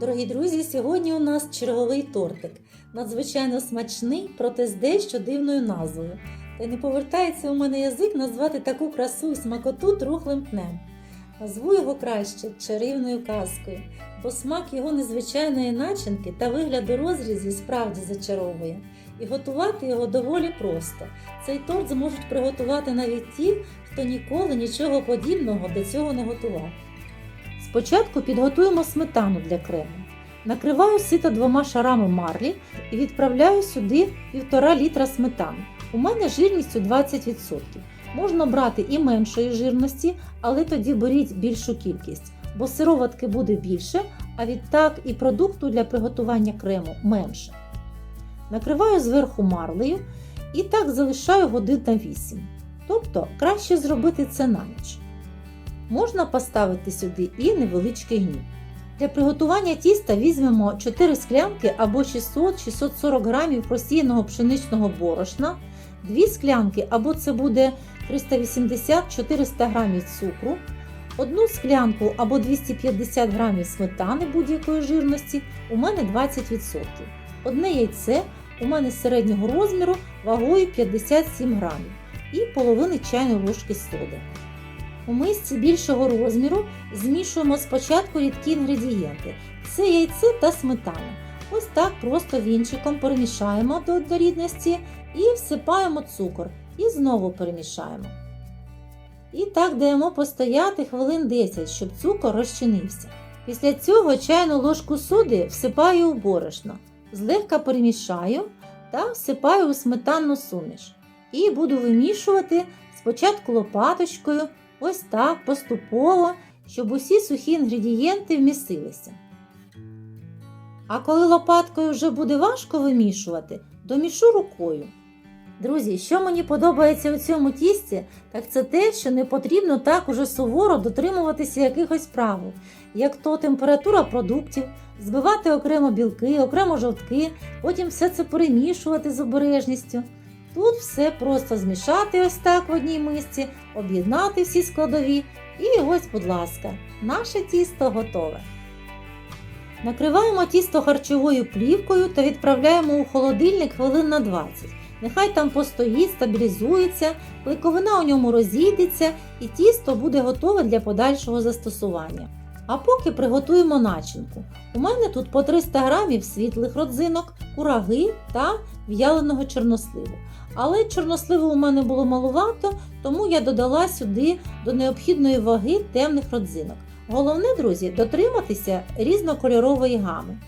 Дорогі друзі, сьогодні у нас черговий тортик. Надзвичайно смачний, проте з дещо дивною назвою. Та й не повертається у мене язик назвати таку красу і смакоту трухлим пнем. Назву його краще чарівною казкою, бо смак його незвичайної начинки та вигляду розрізів справді зачаровує. І готувати його доволі просто. Цей торт зможуть приготувати навіть ті, хто ніколи нічого подібного до цього не готував. Спочатку підготуємо сметану для крему. Накриваю сито двома шарами марлі і відправляю сюди 1,5 літра сметани. У мене жирністю 20%. Можна брати і меншої жирності, але тоді беріть більшу кількість, бо сироватки буде більше, а відтак і продукту для приготування крему менше. Накриваю зверху марлею і так залишаю годин на 8. Тобто краще зробити це на ніч. Можна поставити сюди і невеличкий гнів. Для приготування тіста візьмемо 4 склянки або 600-640 грамів просіяного пшеничного борошна, 2 склянки або це буде 380-400 грамів цукру, одну склянку або 250 грамів сметани будь-якої жирності, у мене 20%. Одне яйце у мене середнього розміру вагою 57 грамів і половини чайної ложки соди. У мисці більшого розміру змішуємо спочатку рідкі інгредієнти. Це яйце та сметана. Ось так просто вінчиком перемішаємо до однорідності і всипаємо цукор. І знову перемішаємо. І так даємо постояти хвилин 10, щоб цукор розчинився. Після цього чайну ложку соди всипаю у борошно, злегка перемішаю та всипаю у сметанну суміш. І буду вимішувати спочатку лопаточкою, ось так поступово, щоб усі сухі інгредієнти вмістилися. А коли лопаткою вже буде важко вимішувати, домішу рукою. Друзі, що мені подобається у цьому тісті, так це те, що не потрібно так уже суворо дотримуватися якихось правил, як то температура продуктів, збивати окремо білки, окремо жовтки, потім все це перемішувати з обережністю. Тут все просто змішати ось так в одній мисці, об'єднати всі складові, і ось, будь ласка, наше тісто готове. Накриваємо тісто харчовою плівкою та відправляємо у холодильник хвилин на 20. Нехай там постоїть, стабілізується, клейковина у ньому розійдеться і тісто буде готове для подальшого застосування. А поки приготуємо начинку. У мене тут по 300 грамів світлих родзинок, кураги та в'яленого чорносливу. Але чорносливу у мене було малувато, тому я додала сюди до необхідної ваги темних родзинок. Головне, друзі, дотриматися різнокольорової гами.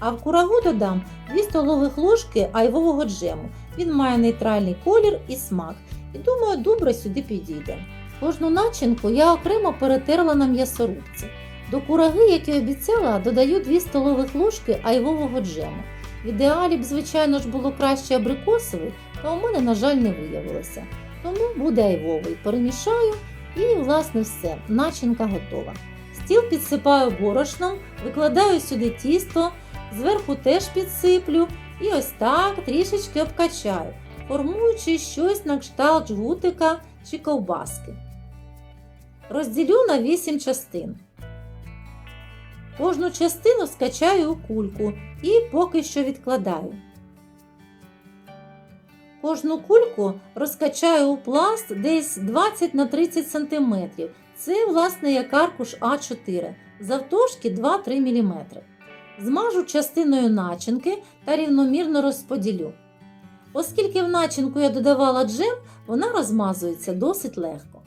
А в курагу додам 2 столових ложки айвового джему. Він має нейтральний колір і смак. І думаю, добре сюди підійде. Кожну начинку я окремо перетерла на м'ясорубці. До кураги, як і обіцяла, додаю 2 столових ложки айвового джему. В ідеалі б, звичайно ж, було краще абрикосовий, та у мене, на жаль, не виявилося. Тому буде айвовий. Перемішаю і, власне, все, начинка готова. Стіл підсипаю борошном, викладаю сюди тісто, зверху теж підсиплю і ось так трішечки обкачаю, формуючи щось на кшталт жгутика чи ковбаски. Розділю на 8 частин. Кожну частину скачаю у кульку і поки що відкладаю. Кожну кульку розкачаю у пласт десь 20 на 30 см. Це, власне, як аркуш А4, завтовшки 2-3 мм. Змажу частиною начинки та рівномірно розподілю. Оскільки в начинку я додавала джем, вона розмазується досить легко.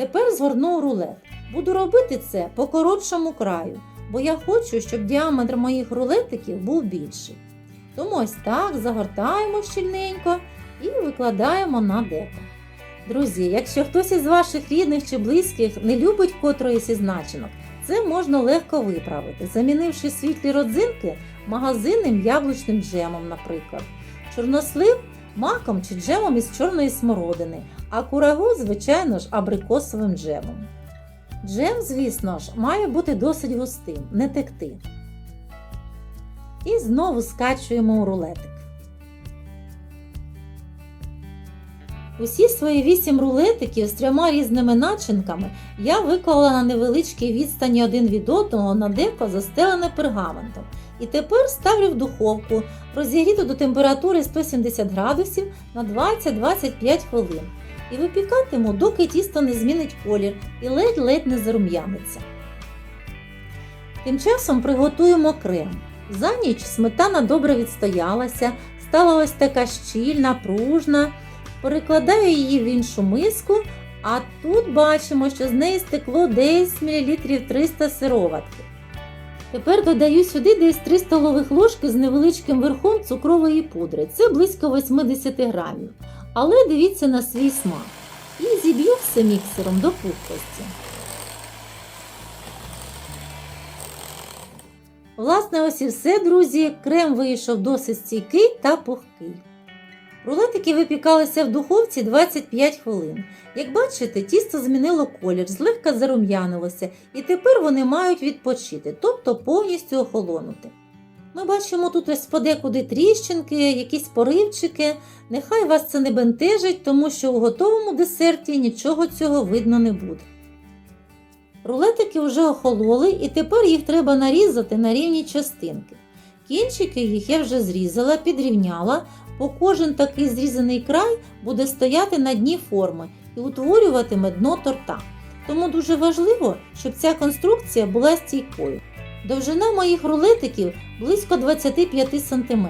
Тепер згорну рулет. Буду робити це по коротшому краю, бо я хочу, щоб діаметр моїх рулетиків був більший. Тому ось так загортаємо щільненько і викладаємо на деко. Друзі, якщо хтось із ваших рідних чи близьких не любить котроїсь із начинок, це можна легко виправити, замінивши світлі родзинки магазинним яблучним джемом, наприклад. Чорнослив маком чи джемом із чорної смородини, а курагу, звичайно ж, абрикосовим джемом. Джем, звісно ж, має бути досить густим, не текти. І знову скачуємо у рулетик. Усі свої вісім рулетиків з трьома різними начинками я виклала на невеличкій відстані один від одного на деко застелене пергаментом. І тепер ставлю в духовку, розігріту до температури 170 градусів на 20-25 хвилин. І випікатиму, доки тісто не змінить колір і ледь-ледь не зарум'яниться. Тим часом приготуємо крем. За ніч сметана добре відстоялася, стала ось така щільна, пружна. Перекладаю її в іншу миску, а тут бачимо, що з неї стекло десь мл 300 сироватки. Тепер додаю сюди десь 3 столових ложки з невеличким верхом цукрової пудри. Це близько 80 грамів. Але дивіться на свій смак. І зіб'ю все міксером до пухкості. Власне, ось і все, друзі. Крем вийшов досить стійкий та пухкий. Рулетики випікалися в духовці 25 хвилин. Як бачите, тісто змінило колір, злегка зарум'янилося, і тепер вони мають відпочити, тобто повністю охолонути. Ми бачимо тут ось подекуди тріщинки, якісь поривчики. Нехай вас це не бентежить, тому що у готовому десерті нічого цього видно не буде. Рулетики вже охололи, і тепер їх треба нарізати на рівні частинки. Кінчики їх я вже зрізала, підрівняла, бо кожен такий зрізаний край буде стояти на дні форми і утворюватиме дно торта. Тому дуже важливо, щоб ця конструкція була стійкою. Довжина моїх рулетиків близько 25 см,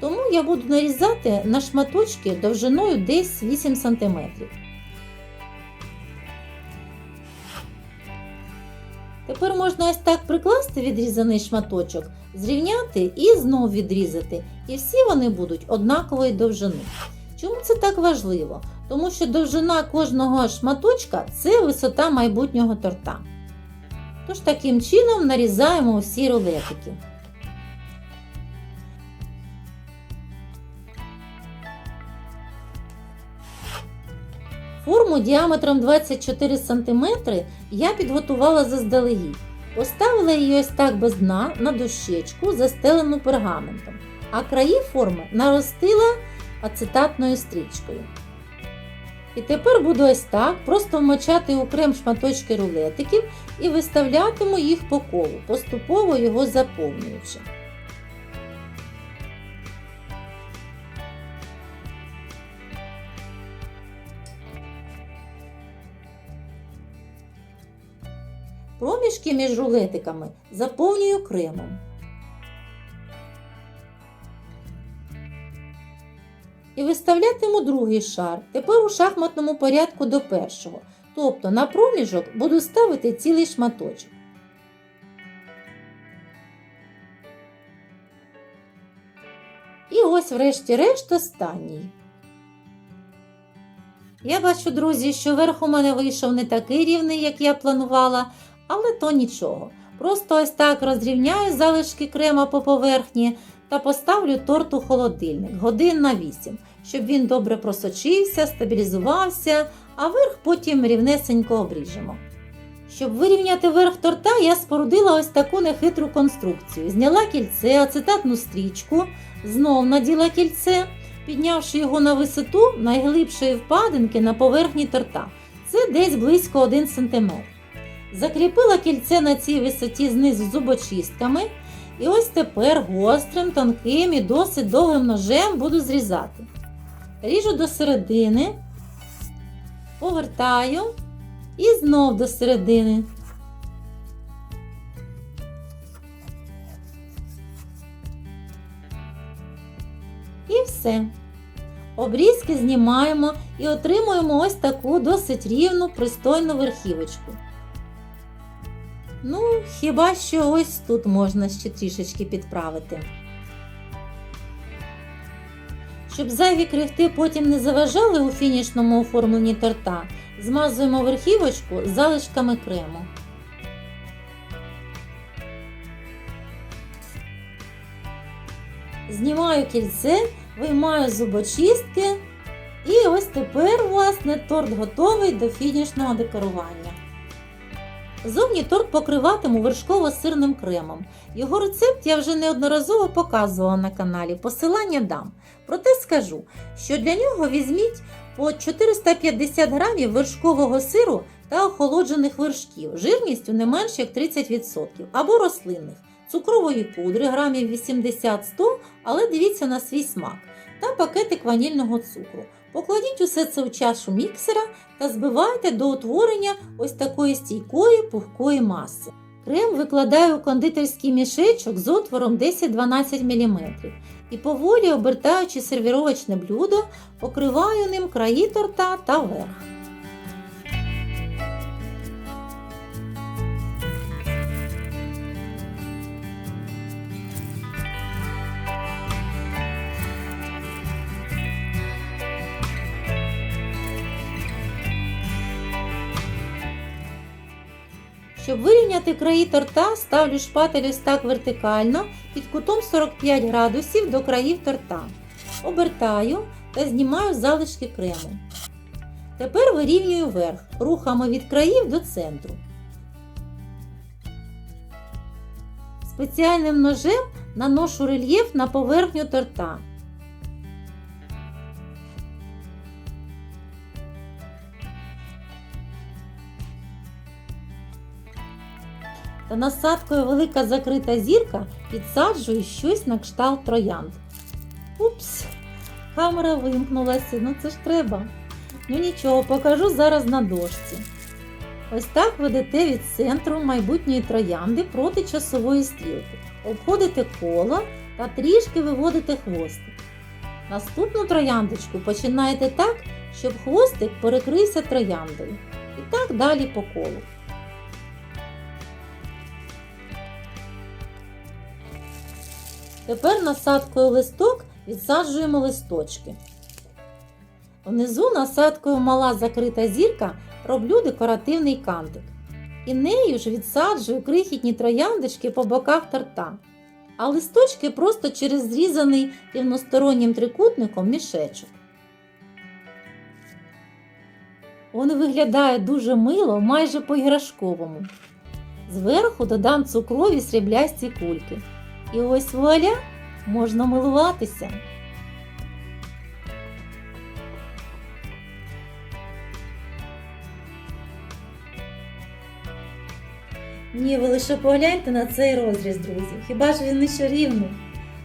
тому я буду нарізати на шматочки довжиною десь 8 см. Тепер можна ось так прикласти відрізаний шматочок, зрівняти і знов відрізати. І всі вони будуть однакової довжини. Чому це так важливо? Тому що довжина кожного шматочка це висота майбутнього торта. Тож таким чином нарізаємо усі рулетики. Форму діаметром 24 см я підготувала заздалегідь. Поставила її ось так без дна на дощечку, застелену пергаментом, а краї форми наростила ацетатною стрічкою. І тепер буду ось так просто вмочати у крем шматочки рулетиків і виставлятиму їх по колу, поступово його заповнюючи. Проміжки між рулетиками заповнюю кремом. І виставлятиму другий шар, тепер у шахматному порядку до першого. Тобто на проміжок буду ставити цілий шматочок. І ось, врешті-решт, останній. Я бачу, друзі, що верх у мене вийшов не такий рівний, як я планувала, але то нічого. Просто ось так розрівняю залишки крема по поверхні та поставлю торт у холодильник годин на 8, щоб він добре просочився, стабілізувався, а верх потім рівнесенько обріжемо. Щоб вирівняти верх торта, я спорудила ось таку нехитру конструкцію. Зняла кільце, ацетатну стрічку, знов наділа кільце, піднявши його на висоту найглибшої впадинки на поверхні торта. Це десь близько 1 см. Закріпила кільце на цій висоті знизу зубочистками. І ось тепер гострим, тонким і досить довгим ножем буду зрізати. Ріжу до середини, повертаю і знов до середини. І все. Обрізки знімаємо і отримуємо ось таку досить рівну пристойну верхівочку. Ну, хіба що ось тут можна ще трішечки підправити. Щоб зайві крихти потім не заважали у фінішному оформленні торта, змазуємо верхівочку залишками крему. Знімаю кільце, виймаю зубочистки, і ось тепер, власне, торт готовий до фінішного декорування. Зовні торт покриватиму вершково-сирним кремом. Його рецепт я вже неодноразово показувала на каналі, посилання дам. Проте скажу, що для нього візьміть по 450 грамів вершкового сиру та охолоджених вершків жирністю не менше як 30% або рослинних, цукрової пудри грамів 80-100, але дивіться на свій смак, та пакетик ванільного цукру. Покладіть усе це у чашу міксера та збивайте до утворення ось такої стійкої пухкої маси. Крем викладаю у кондитерський мішечок з отвором 10-12 мм і поволі обертаючи сервіровочне блюдо, покриваю ним краї торта та верх. Щоб вирівняти краї торта, ставлю шпатель ось вертикально під кутом 45 градусів до країв торта. Обертаю та знімаю залишки крему. Тепер вирівнюю верх рухами від країв до центру. Спеціальним ножем наношу рельєф на поверхню торта. Та насадкою велика закрита зірка підсаджую щось на кшталт троянд. Упс, камера вимкнулася, ну це ж треба. Ну нічого, покажу зараз на дошці. Ось так ведете від центру майбутньої троянди проти часової стрілки. Обходите коло та трішки виводите хвостик. Наступну трояндочку починаєте так, щоб хвостик перекрився трояндою. І так далі по колу. Тепер насадкою листок відсаджуємо листочки. Внизу насадкою мала закрита зірка роблю декоративний кантик. І нею ж відсаджую крихітні трояндочки по боках торта. А листочки просто через зрізаний рівностороннім трикутником мішечок. Вони виглядають дуже мило, майже по-іграшковому. Зверху додам цукрові сріблясті кульки. І ось вуаля можна милуватися. Ні, ви лише погляньте на цей розріз, друзі. Хіба ж він не чарівний?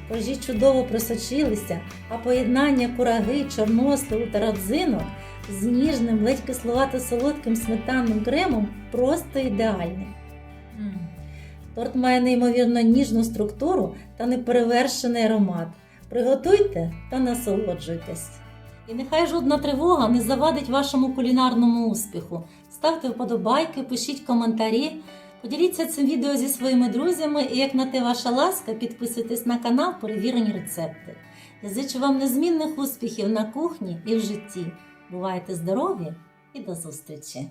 Пожі чудово просочилися, а поєднання кураги, чорносливу та родзинок з ніжним, ледь кисловато-солодким сметанним кремом просто ідеальне. Торт має неймовірно ніжну структуру та неперевершений аромат. Приготуйте та насолоджуйтесь. І нехай жодна тривога не завадить вашому кулінарному успіху. Ставте вподобайки, пишіть коментарі, поділіться цим відео зі своїми друзями і, як на те ваша ласка, підписуйтесь на канал Перевірені рецепти. Я зичу вам незмінних успіхів на кухні і в житті. Бувайте здорові і до зустрічі!